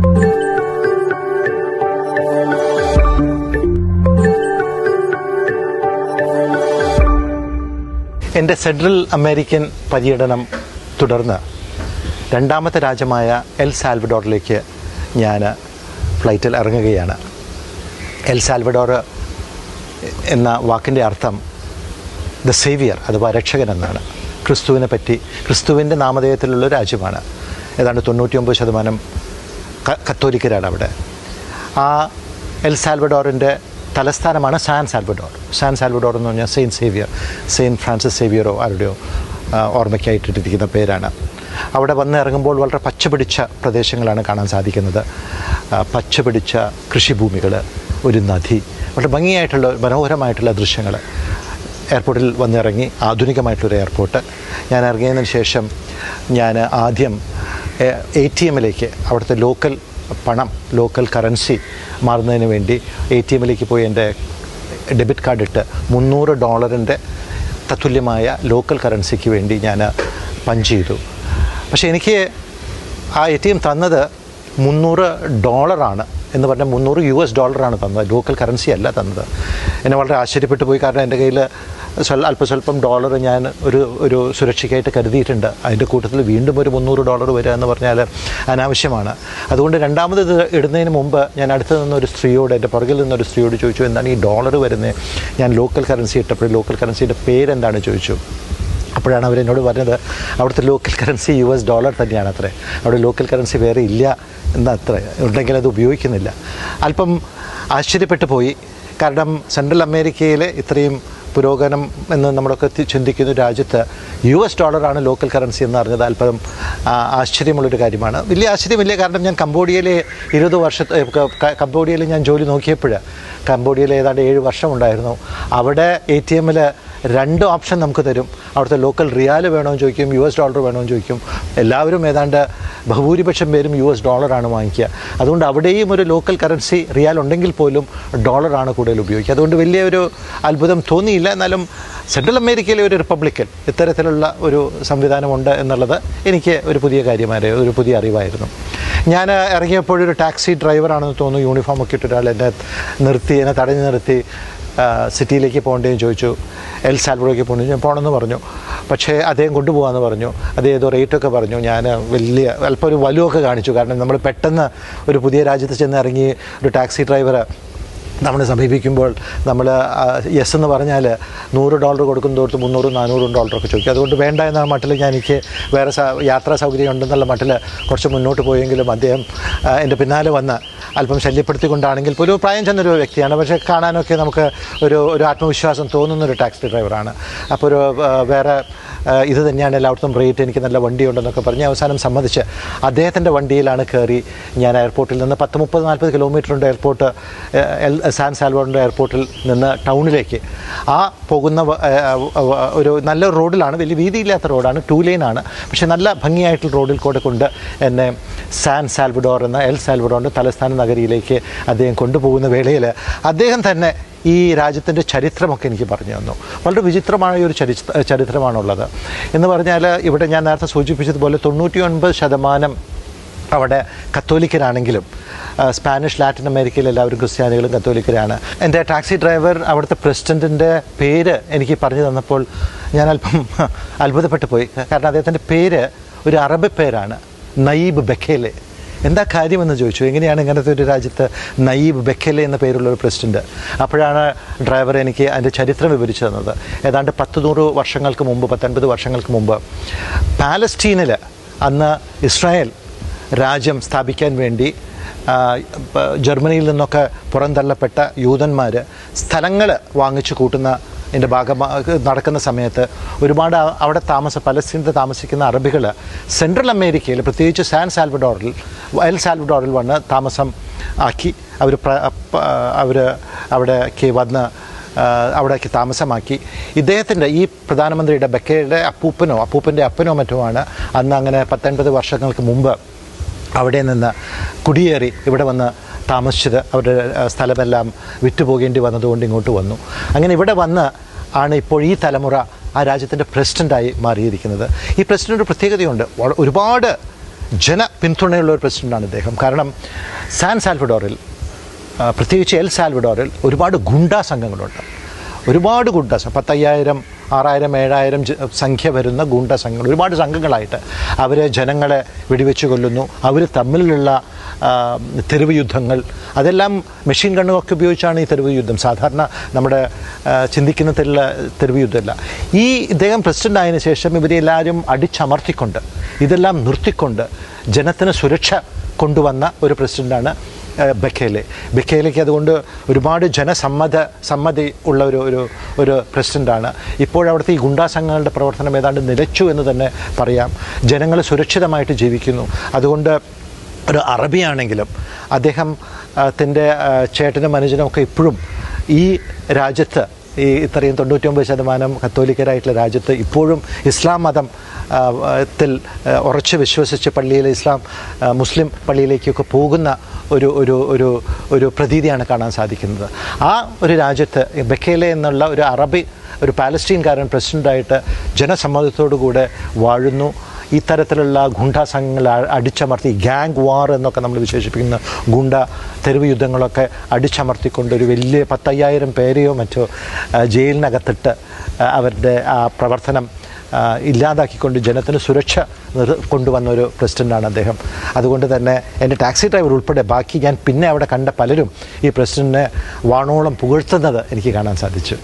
എന്റെ central American പര്യടനം തുടർന്ന് രണ്ടാമത്തെ രാജ്യമായ എൽ സാൽവഡോറിലേക്ക് ഞാൻ ഫ്ലൈറ്റിൽ ഇറങ്ങുകയാണ്. എൽ സാൽവഡോർ എന്ന വാക്കിന്റെ അർത്ഥം ദ സേവിയർ അഥവാ രക്ഷകൻ എന്നാണ്. ക്രിസ്തുവിനെ പറ്റി ക്രിസ്തുവിന്റെ നാമധേയത്തിലുള്ള രാജ്യമാണ്. ഏതാണ്ട് തൊണ്ണൂറ്റിയൊമ്പത് ശതമാനം കത്തോലിക്കരാണ് അവിടെ ആ എൽ സാൽവഡോറിന്റെ തലസ്ഥാനമാണ് സാൻ സാൽവഡോർ. സാൻ സാൽവഡോർ എന്ന് പറഞ്ഞാൽ സെയിന്റ് സേവിയർ സെയിന്റ് ഫ്രാൻസിസ് സേവിയറോ ആരുടെയോ ഓർമ്മയ്ക്കായിട്ടിരിക്കുന്ന പേരാണ്. അവിടെ വന്ന് ഇറങ്ങുമ്പോൾ വളരെ പച്ചപിടിച്ച പ്രദേശങ്ങളാണ് കാണാൻ സാധിക്കുന്നത്. പച്ചപിടിച്ച കൃഷിഭൂമികൾ ഒരു നദി വളരെ ഭംഗിയായിട്ടുള്ള മനോഹരമായിട്ടുള്ള ദൃശ്യങ്ങൾ എയർപോർട്ടിൽ വന്നിറങ്ങി ആധുനികമായിട്ടുള്ളൊരു എയർപോർട്ട്. ഞാൻ ഇറങ്ങിയതിന് ശേഷം ഞാൻ ആദ്യം എ ടി എമ്മിലേക്ക് അവിടുത്തെ ലോക്കൽ പണം ലോക്കൽ കറൻസി മാറുന്നതിന് വേണ്ടി എ ടി എമ്മിലേക്ക് പോയി എന്റെ ഡെബിറ്റ് കാർഡ് ഇട്ട് മുന്നൂറ് ഡോളറിന്റെ തത്തുല്യമായ ലോക്കൽ കറൻസിക്ക് വേണ്ടി ഞാൻ പഞ്ച് ചെയ്തു. പക്ഷേ എനിക്ക് ആ എ ടി എം തന്നത് മുന്നൂറ് ഡോളറാണ് എന്ന് പറഞ്ഞാൽ മുന്നൂറ് യു എസ് ഡോളറാണ് തന്നത്. ലോക്കൽ കറൻസി അല്ല തന്നത്. എന്നെ വളരെ ആശ്ചര്യപ്പെട്ടു പോയി. കാരണം എന്റെ കയ്യിൽ അല്പസ്വല്പം ഡോളർ ഞാൻ ഒരു ഒരു സുരക്ഷയ്ക്കായിട്ട് കരുതിയിട്ടുണ്ട്. അതിന്റെ കൂട്ടത്തിൽ വീണ്ടും ഒരു മുന്നൂറ് ഡോളർ വരിക എന്ന് പറഞ്ഞാൽ അനാവശ്യമാണ്. അതുകൊണ്ട് രണ്ടാമത് ഇത് ഇടുന്നതിന് മുമ്പ് ഞാൻ അടുത്ത് നിന്നൊരു സ്ത്രീയോട് എന്റെ പുറകിൽ നിന്നൊരു സ്ത്രീയോട് ചോദിച്ചു എന്താണ് ഈ ഡോളർ വരുന്നത്? ഞാൻ ലോക്കൽ കറൻസി ഇട്ടപ്പോൾ ലോക്കൽ കറൻസിയുടെ പേരെന്താണ് ചോദിച്ചു. അപ്പോഴാണ് അവരെന്നോട് പറഞ്ഞത് അവിടുത്തെ local currency U S dollar തന്നെയാണ് അത്രേ. അവിടെ ലോക്കൽ കറൻസി വേറെ ഇല്ല എന്ന് അത്രേ. ഉണ്ടെങ്കിൽ അത് ഉപയോഗിക്കുന്നില്ല. അല്പം ആശ്ചര്യപ്പെട്ടു പോയി. കാരണം സെൻട്രൽ അമേരിക്കയിലെ ഇത്രയും പുരോഗമനം എന്ന് നമ്മളൊക്കെ ചിന്തിക്കുന്ന രാജ്യത്ത് യു എസ് ഡോളറാണ് ലോക്കൽ കറൻസി എന്ന് അറിഞ്ഞത്. അല്പം ആശ്ചര്യമുള്ളൊരു കാര്യമാണ്. വലിയ ആശ്ചര്യമില്ല. കാരണം ഞാൻ കംബോഡിയയിലെ ഇരുപത് വർഷത്തെ കംബോഡിയയിൽ ഞാൻ ജോലി നോക്കിയപ്പോൾ കംബോഡിയയിൽ ഏതാണ്ട് ഏഴ് വർഷം ഉണ്ടായിരുന്നു അവിടെ എ ടി എമ്മിൽ രണ്ട് ഓപ്ഷൻ നമുക്ക് തരും. അവിടുത്തെ ലോക്കൽ റിയാൽ വേണമെന്ന് ചോദിക്കും യു എസ് ഡോളർ വേണമെന്ന് ചോദിക്കും. എല്ലാവരും ഏതാണ്ട് ബഹുഭൂരിപക്ഷം പേരും യു എസ് ഡോളറാണ് വാങ്ങിക്കുക. അതുകൊണ്ട് അവിടെയും ഒരു ലോക്കൽ കറൻസി റിയാൽ ഉണ്ടെങ്കിൽ പോലും ഡോളറാണ് കൂടുതൽ ഉപയോഗിക്കുക. അതുകൊണ്ട് വലിയ ഒരു അത്ഭുതം തോന്നിയില്ല. എന്നാലും സെൻട്രൽ അമേരിക്കയിലെ ഒരു റിപ്പബ്ലിക്കൻ ഇത്തരത്തിലുള്ള ഒരു സംവിധാനമുണ്ട് എന്നുള്ളത് എനിക്ക് ഒരു പുതിയ കാര്യമായിരുന്നു ഒരു പുതിയ അറിവായിരുന്നു. ഞാൻ ഇറങ്ങിയപ്പോഴൊരു ടാക്സി ഡ്രൈവറാണെന്ന് തോന്നുന്നു യൂണിഫോം ഒക്കെ ഇട്ട് ഒരാൾ എന്നെ നിർത്തി എന്നെ തടഞ്ഞു നിർത്തി. സിറ്റിയിലേക്ക് പോകേണ്ടതെന്ന് ചോദിച്ചു. എൽ സാൽവഡോയ്ക്ക് പോകണമെന്ന് ഞാൻ പോകണമെന്ന് പറഞ്ഞു. പക്ഷേ അദ്ദേഹം കൊണ്ടുപോകാമെന്ന് പറഞ്ഞു. അത് ഏതോ റേറ്റൊക്കെ പറഞ്ഞു. ഞാൻ വലിയ അല്പം ഒരു വലുവൊക്കെ കാണിച്ചു. കാരണം നമ്മൾ പെട്ടെന്ന് ഒരു പുതിയ രാജ്യത്ത് ചെന്ന് ഇറങ്ങി ഒരു ടാക്സി ഡ്രൈവർ നമ്മളെ സമീപിക്കുമ്പോൾ നമ്മൾ യെസ് എന്ന് പറഞ്ഞാൽ നൂറ് ഡോളർ കൊടുക്കുന്നതോർത്ത് മുന്നൂറും നാനൂറും ഡോളറൊക്കെ ചോദിക്കും. അതുകൊണ്ട് വേണ്ട എന്ന മട്ടിൽ ഞാൻ എനിക്ക് വേറെ യാത്രാ സൗകര്യം ഉണ്ടെന്നുള്ള മട്ടിൽ കുറച്ച് മുന്നോട്ട് പോയെങ്കിലും അദ്ദേഹം എന്റെ പിന്നാലെ വന്ന് അല്പം ശല്യപ്പെടുത്തിക്കൊണ്ടാണെങ്കിൽ ഒരു പ്രായം ചെന്നൊരു വ്യക്തിയാണ്. പക്ഷേ കാണാനൊക്കെ നമുക്ക് ഒരു ഒരു ആത്മവിശ്വാസം തോന്നുന്ന ഒരു ടാക്സി ഡ്രൈവറാണ്. അപ്പോൾ ഒരു വേറെ ഇത് തന്നെയാണ് എല്ലായിടത്തും റേറ്റ് എനിക്ക് നല്ല വണ്ടിയുണ്ടെന്നൊക്കെ പറഞ്ഞ് അവസാനം സമ്മതിച്ച് അദ്ദേഹത്തിന്റെ വണ്ടിയിലാണ് കയറി ഞാൻ എയർപോർട്ടിൽ നിന്ന് പത്ത് മുപ്പത് നാൽപ്പത് കിലോമീറ്റർ ഉണ്ട് എയർപോർട്ട് സാൻ സാൽവോണിന്റെ എയർപോർട്ടിൽ നിന്ന് ടൗണിലേക്ക്. ആ പോകുന്ന ഒരു നല്ല റോഡിലാണ് വലിയ വീതിയില്ലാത്ത റോഡാണ് ടു ലൈനാണ് പക്ഷേ നല്ല ഭംഗിയായിട്ടുള്ള റോഡിൽ കൂടെ കൊണ്ട് എന്നെ സാൻ സാൽവഡോർ എന്ന എൽ സാൽവഡോറിന്റെ തലസ്ഥാന നഗരിയിലേക്ക് അദ്ദേഹം കൊണ്ടുപോകുന്ന വേളയിൽ അദ്ദേഹം തന്നെ ഈ രാജ്യത്തിന്റെ ചരിത്രമൊക്കെ എനിക്ക് പറഞ്ഞു തന്നു. വളരെ വിചിത്രമായ ഒരു ചരി ചരിത്രമാണുള്ളത്. എന്ന് പറഞ്ഞാൽ ഇവിടെ ഞാൻ നേരത്തെ സൂചിപ്പിച്ചതുപോലെ തൊണ്ണൂറ്റി ഒൻപത് ശതമാനം അവിടെ കത്തോലിക്കരാണെങ്കിലും സ്പാനിഷ് ലാറ്റിൻ അമേരിക്കയിൽ എല്ലാവരും ക്രിസ്ത്യാനികളും കത്തോലിക്കരാണ്. എന്റെ ടാക്സി ഡ്രൈവർ അവിടുത്തെ പ്രസിഡന്റിന്റെ പേര് എനിക്ക് പറഞ്ഞു തന്നപ്പോൾ ഞാൻ അല്പം അത്ഭുതപ്പെട്ടു പോയി. കാരണം അദ്ദേഹത്തിന്റെ പേര് ഒരു അറബി പേരാണ് നയീബ് ബഖേലെ. എന്താ കാര്യമെന്ന് ചോദിച്ചു. എങ്ങനെയാണ് ഇങ്ങനത്തെ ഒരു രാജ്യത്ത് നയീബ് ബെക്കലെ എന്ന പേരുള്ള ഒരു പ്രസിഡന്റ് അപ്പോഴാണ് ഡ്രൈവർ എനിക്ക് അതിന്റെ ചരിത്രം വിവരിച്ചു തന്നത്. ഏതാണ്ട് പത്ത് നൂറ് വർഷങ്ങൾക്ക് മുമ്പ് പത്തൊൻപത് വർഷങ്ങൾക്ക് മുമ്പ് പാലസ്റ്റീനിൽ അന്ന് ഇസ്രായേൽ രാജ്യം സ്ഥാപിക്കാൻ വേണ്ടി ജർമ്മനിയിൽ നിന്നൊക്കെ പുറന്തള്ളപ്പെട്ട യൂതന്മാർ സ്ഥലങ്ങൾ വാങ്ങിച്ചു കൂട്ടുന്ന ഇതിന്റെ ഭാഗമാക നടക്കുന്ന സമയത്ത് ഒരുപാട് അവിടെ താമസ പലസ്തീനത്ത് താമസിക്കുന്ന അറബികൾ സെൻട്രൽ അമേരിക്കയിൽ പ്രത്യേകിച്ച് സാൻ സാൽവഡോറിൽ എൽ സാൽവഡോറിൽ വന്ന് താമസം ആക്കി അവർ അവർ അവിടേക്ക് വന്ന് അവിടേക്ക് താമസമാക്കി. ഇദ്ദേഹത്തിന്റെ ഈ പ്രധാനമന്ത്രിയുടെ ബക്കയുടെ അപ്പൂപ്പനോ അപ്പൂപ്പന്റെ അപ്പനോ മറ്റോ ആണ് അന്ന് അങ്ങനെ പത്തൊൻപത് വർഷങ്ങൾക്ക് മുമ്പ് അവിടെ നിന്ന് കുടിയേറി ഇവിടെ വന്ന് താമസിച്ചത് അവരുടെ സ്ഥലമെല്ലാം വിറ്റുപോകേണ്ടി വന്നതുകൊണ്ട് ഇങ്ങോട്ട് വന്നു. അങ്ങനെ ഇവിടെ വന്ന് ആണ് ഇപ്പോൾ ഈ തലമുറ ആ രാജ്യത്തിന്റെ പ്രസിഡന്റായി മാറിയിരിക്കുന്നത്. ഈ പ്രസിഡന്റ് പ്രത്യേകതയുണ്ട്. ഒരുപാട് ജന പിന്തുണയുള്ള ഒരു പ്രസിഡന്റാണ് ഇദ്ദേഹം. കാരണം സാൻ സാൽവഡോറിൽ പ്രത്യേകിച്ച് എൽ സാൽവഡോറിൽ ഒരുപാട് ഗുണ്ടാ സംഘങ്ങളുണ്ട്. ഒരുപാട് ഗുണ്ടാ പത്തയ്യായിരം ആറായിരം ഏഴായിരം സംഖ്യ വരുന്ന ഗുണ്ട സംഘങ്ങൾ ഒരുപാട് സംഘങ്ങളായിട്ട് അവരെ ജനങ്ങളെ വെടിവെച്ച് കൊല്ലുന്നു. അവർ തമ്മിലുള്ള തെരുവ് യുദ്ധങ്ങൾ. അതെല്ലാം മെഷീൻ ഗണ്ണുകളൊക്കെ ഉപയോഗിച്ചാണ് ഈ തെരുവ് യുദ്ധം. സാധാരണ നമ്മുടെ ചിന്തിക്കുന്ന തെരുള്ള തെരുവ് യുദ്ധമല്ല. ഈ ഇദ്ദേഹം പ്രസിഡന്റ് ആയതിനു ശേഷം ഇവരെ എല്ലാവരും അടിച്ചമർത്തിക്കൊണ്ട് ഇതെല്ലാം നിർത്തിക്കൊണ്ട് ജനത്തിന് സുരക്ഷ കൊണ്ടുവന്ന ഒരു പ്രസിഡന്റാണ് ബഖേലെ. ബക്കേലേക്ക് അതുകൊണ്ട് ഒരുപാട് ജനസമ്മത സമ്മതി ഉള്ള ഒരു ഒരു ഒരു പ്രസിഡന്റാണ് ഇപ്പോഴവിടുത്തെ ഈ ഗുണ്ടാ സംഘങ്ങളുടെ പ്രവർത്തനം ഏതാണ്ട് നിലച്ചു എന്ന് തന്നെ പറയാം. ജനങ്ങൾ സുരക്ഷിതമായിട്ട് ജീവിക്കുന്നു. അതുകൊണ്ട് ഒരു അറബിയാണെങ്കിലും അദ്ദേഹം തന്റെ ചേട്ടനും അനുജനും ഒക്കെ ഇപ്പോഴും ഈ രാജ്യത്ത് ഈ ഇത്രയും തൊണ്ണൂറ്റൊമ്പത് ശതമാനം കത്തോലിക്കരായിട്ടുള്ള രാജ്യത്ത് ഇപ്പോഴും ഇസ്ലാം മതം ത്തിൽ ഉറച്ച് വിശ്വസിച്ച് പള്ളിയിൽ ഇസ്ലാം മുസ്ലിം പള്ളിയിലേക്കൊക്കെ പോകുന്ന ഒരു ഒരു ഒരു ഒരു പ്രതീതിയാണ് കാണാൻ സാധിക്കുന്നത്. ആ ഒരു രാജ്യത്ത് ബക്കേലെ എന്നുള്ള ഒരു അറബി ഒരു പാലസ്റ്റീൻകാരൻ പ്രസിഡന്റായിട്ട് ജനസമ്മതത്തോടുകൂടെ വാഴുന്നു. ഇത്തരത്തിലുള്ള ഗുണ്ടാ സംഘങ്ങൾ അടിച്ചമർത്തി ഗ്യാങ് വാർ എന്നൊക്കെ നമ്മൾ വിശേഷിപ്പിക്കുന്ന ഗുണ്ട തെരുവ് യുദ്ധങ്ങളൊക്കെ അടിച്ചമർത്തിക്കൊണ്ട് ഒരു വലിയ പത്തയ്യായിരം പേരെയോ മറ്റോ ജയിലിനകത്തിട്ട് അവരുടെ ആ പ്രവർത്തനം ഇല്ലാതാക്കിക്കൊണ്ട് ജനത്തിന് സുരക്ഷ കൊണ്ടുവന്ന ഒരു പ്രസിഡന്റാണ് അദ്ദേഹം. അതുകൊണ്ട് തന്നെ എന്റെ ടാക്സി ഡ്രൈവർ ഉൾപ്പെടെ ബാക്കി ഞാൻ പിന്നെ അവിടെ കണ്ട പലരും ഈ പ്രസിഡന്റിനെ വാണോളം പുകഴ്ത്തുന്നത് എനിക്ക് കാണാൻ സാധിച്ചു.